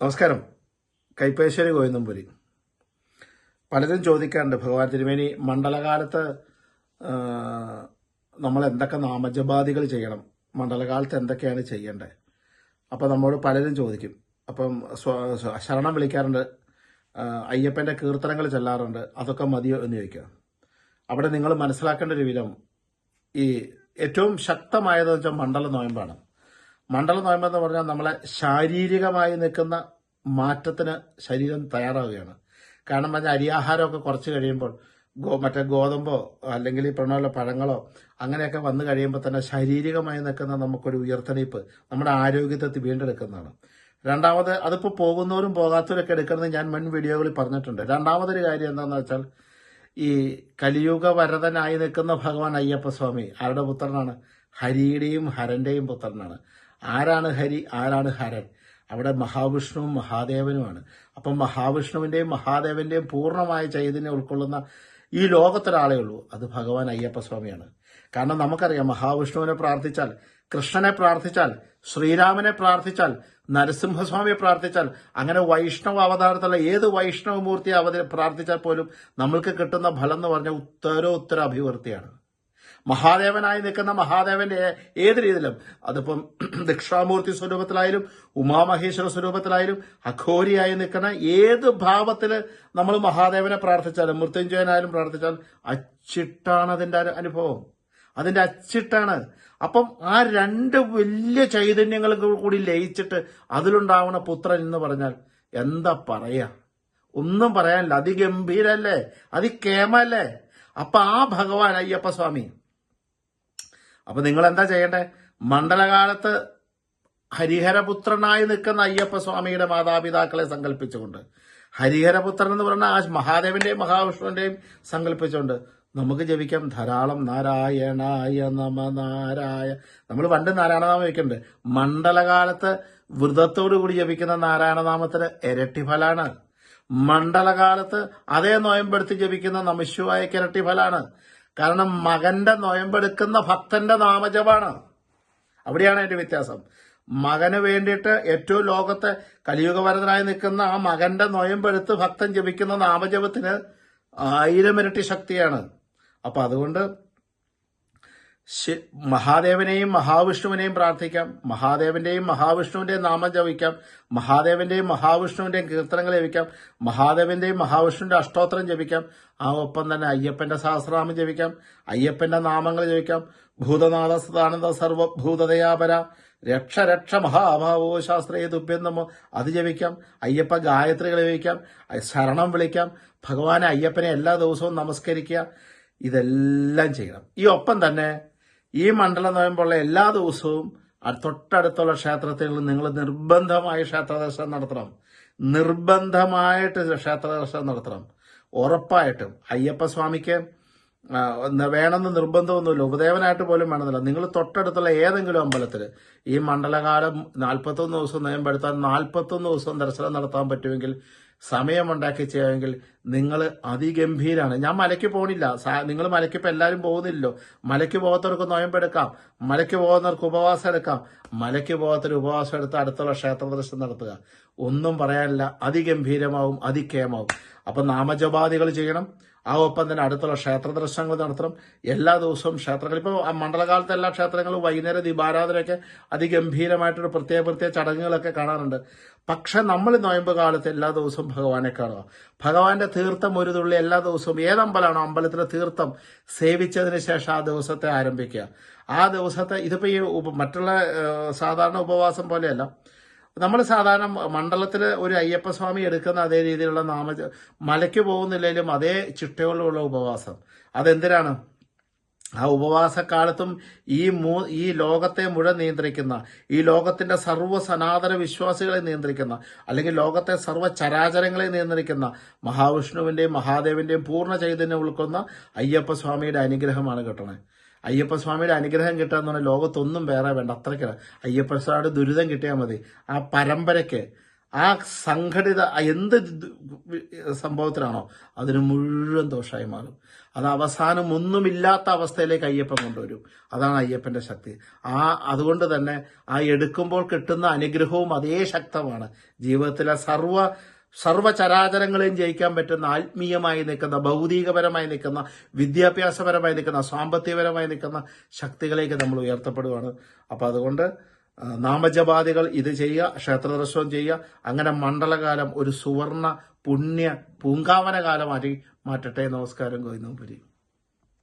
നമസ്കാരം. കൈപ്പേശ്വരി ഗോവിന്ദംപുരി. പലരും ചോദിക്കാറുണ്ട് ഭഗവാൻ തിരുമേനി മണ്ഡലകാലത്ത് നമ്മൾ എന്തൊക്കെ നാമജപാദികൾ ചെയ്യണം? മണ്ഡലകാലത്ത് എന്തൊക്കെയാണ് ചെയ്യേണ്ടത് അപ്പോൾ നമ്മോട് പലരും ചോദിക്കും. അപ്പം ശരണം വിളിക്കാറുണ്ട്. അയ്യപ്പന്റെ കീർത്തനങ്ങൾ ചെല്ലാറുണ്ട്. അതൊക്കെ മതിയോ എന്ന് ചോദിക്കുക. അവിടെ നിങ്ങൾ മനസ്സിലാക്കേണ്ട ഒരു വിധം ഈ ഏറ്റവും ശക്തമായതെന്ന് വെച്ചാൽ മണ്ഡല നോയമ്പാണ് മണ്ഡല നോയമ്പ് എന്ന് പറഞ്ഞാൽ നമ്മളെ ശാരീരികമായി നിൽക്കുന്ന മാറ്റത്തിന് ശരീരം തയ്യാറാവുകയാണ്. കാരണം പറഞ്ഞാൽ അരിയാഹാരമൊക്കെ കുറച്ച് കഴിയുമ്പോൾ ഗോ മറ്റേ ഗോതമ്പോ അല്ലെങ്കിൽ ഈ പറഞ്ഞ പഴങ്ങളോ അങ്ങനെയൊക്കെ വന്നു കഴിയുമ്പോൾ തന്നെ ശാരീരികമായി നിൽക്കുന്ന നമുക്കൊരു ഉയർത്തണിപ്പ് നമ്മുടെ ആരോഗ്യത്തെ വീണ്ടെടുക്കുന്നതാണ്. രണ്ടാമത് അതിപ്പോൾ പോകുന്നവരും പോകാത്തവരൊക്കെ എടുക്കുന്നത് ഞാൻ മുൻ വീഡിയോകളിൽ പറഞ്ഞിട്ടുണ്ട്. രണ്ടാമതൊരു കാര്യം എന്താണെന്ന് വെച്ചാൽ ഈ കലിയുഗ വരതനായി നിൽക്കുന്ന ഭഗവാൻ അയ്യപ്പസ്വാമി ആരുടെ പുത്രനാണ്? ഹരിയുടെയും ഹരന്റെയും പുത്രനാണ്. ആരാണ് ഹരി ആരാണ് ഹരൻ? അവിടെ മഹാവിഷ്ണുവും മഹാദേവനുമാണ്. അപ്പം മഹാവിഷ്ണുവിന്റെയും മഹാദേവന്റെയും പൂർണമായ ചൈതന്യം ഉൾക്കൊള്ളുന്ന ഈ ലോകത്തൊരാളേ ഉള്ളൂ. അത് ഭഗവാൻ അയ്യപ്പസ്വാമിയാണ് കാരണം നമുക്കറിയാം മഹാവിഷ്ണുവിനെ പ്രാർത്ഥിച്ചാൽ കൃഷ്ണനെ പ്രാർത്ഥിച്ചാൽ ശ്രീരാമനെ പ്രാർത്ഥിച്ചാൽ നരസിംഹസ്വാമിയെ പ്രാർത്ഥിച്ചാൽ അങ്ങനെ വൈഷ്ണവ അവതാരത്തിലുള്ള ഏത് വൈഷ്ണവമൂർത്തിയെ അവത പ്രാർത്ഥിച്ചാൽ പോലും നമ്മൾക്ക് കിട്ടുന്ന ഫലം എന്ന് പറഞ്ഞ ഉത്തരോത്തര അഭിവൃദ്ധിയാണ്. മഹാദേവനായി നിൽക്കുന്ന മഹാദേവന്റെ ഏത് രീതിയിലും അതിപ്പം ദക്ഷിണാമൂർത്തി സ്വരൂപത്തിലായാലും ഉമാമഹേശ്വര സ്വരൂപത്തിലായാലും അഘോരിയായി നിൽക്കുന്ന ഏത് ഭാവത്തിൽ നമ്മൾ മഹാദേവനെ പ്രാർത്ഥിച്ചാലും മൃത്യുഞ്ജയനായാലും പ്രാർത്ഥിച്ചാലും അച്ചിട്ടാണ് അതിന്റെ അനുഭവം. അതിന്റെ അച്ചിട്ടാണ്. അപ്പം ആ രണ്ട് വലിയ ചൈതന്യങ്ങൾ കൂടി ലയിച്ചിട്ട് അതിലുണ്ടാവുന്ന പുത്രൻ എന്ന് പറഞ്ഞാൽ എന്താ പറയാ? ഒന്നും പറയാനില്ല. അതിഗംഭീരല്ലേ? അതികേമല്ലേ അപ്പൊ ആ ഭഗവാൻ അയ്യപ്പ സ്വാമി അപ്പൊ നിങ്ങൾ എന്താ ചെയ്യേണ്ടേ? മണ്ഡലകാലത്ത് ഹരിഹരപുത്രനായി നിൽക്കുന്ന അയ്യപ്പ സ്വാമിയുടെ മാതാപിതാക്കളെ സങ്കല്പിച്ചുകൊണ്ട് ഹരിഹരപുത്രൻ എന്ന് പറഞ്ഞാൽ ആ മഹാദേവന്റെയും മഹാവിഷ്ണുവിന്റെയും സങ്കല്പിച്ചുകൊണ്ട് നമുക്ക് ജപിക്കാം ധാരാളം നാരായണായ നമ നാരായ. നമ്മൾ പണ്ട് നാരായണനാമം വയ്ക്കുന്നുണ്ട് മണ്ഡലകാലത്ത് വ്രതത്തോടു കൂടി ജപിക്കുന്ന നാരായണനാമത്തിന് ഇരട്ടി ഫലാണ്. മണ്ഡലകാലത്ത് അതേ നോയമ്പെടുത്ത് ജപിക്കുന്ന നമശിവായക്ക് ഇരട്ടി ഫലാണ്. കാരണം മകന്റെ നോയമ്പെടുക്കുന്ന ഭക്തന്റെ നാമജപാണ്. അവിടെയാണ് അതിന്റെ വ്യത്യാസം. മകന് വേണ്ടിയിട്ട് ഏറ്റവും ലോകത്തെ കലിയുഗവരതനായി നിൽക്കുന്ന ആ മകന്റെ നോയമ്പെടുത്ത് ഭക്തൻ ജപിക്കുന്ന നാമജപത്തിന് ആയിരം ഇരട്ടി ശക്തിയാണ്. അപ്പൊ അതുകൊണ്ട് മഹാദേവനെയും മഹാവിഷ്ണുവിനെയും പ്രാർത്ഥിക്കാം. മഹാദേവന്റെയും മഹാവിഷ്ണുവിന്റെയും നാമം ജപിക്കാം. മഹാദേവന്റെയും മഹാവിഷ്ണുവിന്റെയും കീർത്തനങ്ങൾ ജപിക്കാം മഹാദേവന്റെയും മഹാവിഷ്ണുവിന്റെ അഷ്ടോത്തരം ജപിക്കാം. ആ ഒപ്പം തന്നെ അയ്യപ്പന്റെ സഹസ്രനാമം ജപിക്കാം. അയ്യപ്പന്റെ നാമങ്ങൾ ജപിക്കാം. ഭൂതനാഥ സദാനന്ദ സർവഭൂതദയാപര. രക്ഷ രക്ഷ മഹാഭാവോ ശാസ്ത്രീയ ദുഭ്യന്തമോ അത് ജപിക്കാം. അയ്യപ്പ ഗായത്രികൾ ജപിക്കാം ശരണം വിളിക്കാം. ഭഗവാനെ അയ്യപ്പനെ എല്ലാ ദിവസവും നമസ്കരിക്കുക. ഇതെല്ലാം ചെയ്യണം. ഈ ഒപ്പം തന്നെ ഈ മണ്ഡലം നോയമ്പുള്ള എല്ലാ ദിവസവും തൊട്ടടുത്തുള്ള ക്ഷേത്രത്തിൽ നിങ്ങൾ നിർബന്ധമായി ക്ഷേത്ര ദർശനം നടത്തണം. നിർബന്ധമായിട്ട് ക്ഷേത്ര ദർശനം നടത്തണം. ഉറപ്പായിട്ടും അയ്യപ്പ സ്വാമിക്ക് ആ, ന- വേണമെന്ന് നിർബന്ധമൊന്നുമില്ല. ഉപദേവനായിട്ട് പോലും വേണമെന്നില്ല. നിങ്ങൾ തൊട്ടടുത്തുള്ള ഏതെങ്കിലും അമ്പലത്തിൽ ഈ മണ്ഡലകാലം നാൽപ്പത്തൊന്ന് ദിവസം നയമ്പെടുത്താൻ നാൽപ്പത്തൊന്ന് ദിവസം ദർശനം നടത്താൻ പറ്റുമെങ്കിൽ സമയമുണ്ടാക്കി ചെയ്യാമെങ്കിൽ നിങ്ങൾ അതിഗംഭീരാണ്. ഞാൻ മലയ്ക്ക് പോണില്ല. നിങ്ങൾ മലയ്ക്ക് എല്ലാവരും പോകുന്നില്ലല്ലോ. മലയ്ക്ക് പോകാത്തവർക്ക് നോയമ്പെടുക്കാം മലയ്ക്ക് പോകുന്നവർക്ക് ഉപവാസം എടുക്കാം. മലയ്ക്ക് പോകാത്തൊരു ഉപവാസം എടുത്ത് അടുത്തുള്ള ക്ഷേത്ര ദർശനം നടത്തുക. ഒന്നും പറയാനില്ല. അതിഗംഭീരമാവും അതിക്കേമാവും അപ്പം നാമജപാദികൾ ചെയ്യണം. ആ ഒപ്പം തന്നെ അടുത്തുള്ള ക്ഷേത്ര ദർശനങ്ങൾ നടത്തണം. എല്ലാ ദിവസവും ക്ഷേത്രങ്ങൾ ഇപ്പോൾ മണ്ഡലകാലത്ത് എല്ലാ ക്ഷേത്രങ്ങളും വൈകുന്നേരം ദീപാരാധനയൊക്കെ അതിഗംഭീരമായിട്ടൊരു പ്രത്യേക പ്രത്യേക ചടങ്ങുകളൊക്കെ കാണാറുണ്ട്. പക്ഷെ നമ്മൾ നോയമ്പ് കാലത്ത് എല്ലാ ദിവസവും ഭഗവാനെ കാണുക. ഭഗവാന്റെ തീർത്ഥം ഒരു തുള്ളി എല്ലാ ദിവസവും ഏതമ്പലമാണോ അമ്പലത്തിലെ തീർത്ഥം സേവിച്ചതിന് ശേഷം ആ ദിവസത്തെ ആരംഭിക്കുക. ആ ദിവസത്തെ ഇതിപ്പോ ഈ മറ്റുള്ള സാധാരണ ഉപവാസം പോലെയല്ല. നമ്മൾ സാധാരണ മണ്ഡലത്തിൽ ഒരു അയ്യപ്പസ്വാമി എടുക്കുന്ന അതേ രീതിയിലുള്ള നാമ മലയ്ക്ക് പോകുന്നില്ലെങ്കിലും അതേ ചിട്ടയോടുള്ള ഉപവാസം. അതെന്തിനാണ്? ആ ഉപവാസക്കാലത്തും ഈ മൂ ഈ ലോകത്തെ മുഴുവൻ നിയന്ത്രിക്കുന്ന ഈ ലോകത്തിന്റെ സർവ സനാതന വിശ്വാസികളെ നിയന്ത്രിക്കുന്ന അല്ലെങ്കിൽ ലോകത്തെ സർവ ചരാചരങ്ങളെ നിയന്ത്രിക്കുന്ന മഹാവിഷ്ണുവിന്റെയും മഹാദേവിന്റെയും പൂർണ ചൈതന്യം ഉൾക്കൊന്ന അയ്യപ്പസ്വാമിയുടെ അനുഗ്രഹമാണ് കിട്ടണത് അയ്യപ്പസ്വാമിയുടെ അനുഗ്രഹം എന്ന് പറഞ്ഞാൽ ലോകത്തൊന്നും വേറെ വേണ്ട അത്രയ്ക്ക് അയ്യപ്പസ്വാമിയുടെ ദുരിതം കിട്ടിയാൽ മതി. ആ പരമ്പരയ്ക്ക് ആ സംഘടിത എന്ത് സംഭവത്തിലാണോ അതിന് മുഴുവൻ ദോഷമായി മാറും. അത് അവസാനം ഒന്നുമില്ലാത്ത അവസ്ഥയിലേക്ക് അയ്യപ്പൻ കൊണ്ടുവരും. അതാണ് അയ്യപ്പന്റെ ശക്തി. ആ അതുകൊണ്ട് തന്നെ ആ എടുക്കുമ്പോൾ കിട്ടുന്ന അനുഗ്രഹവും അതേ ശക്തമാണ്. ജീവിതത്തിലെ സർവ സർവചരാചരങ്ങളെയും ജയിക്കാൻ പറ്റുന്ന ആത്മീയമായി നിൽക്കുന്ന ഭൗതികപരമായി നിൽക്കുന്ന വിദ്യാഭ്യാസപരമായി നിൽക്കുന്ന സാമ്പത്തികപരമായി നിൽക്കുന്ന ശക്തികളേക്ക് നമ്മൾ ഉയർത്തപ്പെടുകയാണ് അപ്പം അതുകൊണ്ട് നാമജപാദികൾ ഇത് ചെയ്യുക ക്ഷേത്ര ദർശനം ചെയ്യുക അങ്ങനെ മണ്ഡലകാലം ഒരു സുവർണ പുണ്യ പൂങ്കാവന കാലമാറ്റി മാറ്റട്ടെ. നമസ്കാരം. ഗോവിന്ദപുരി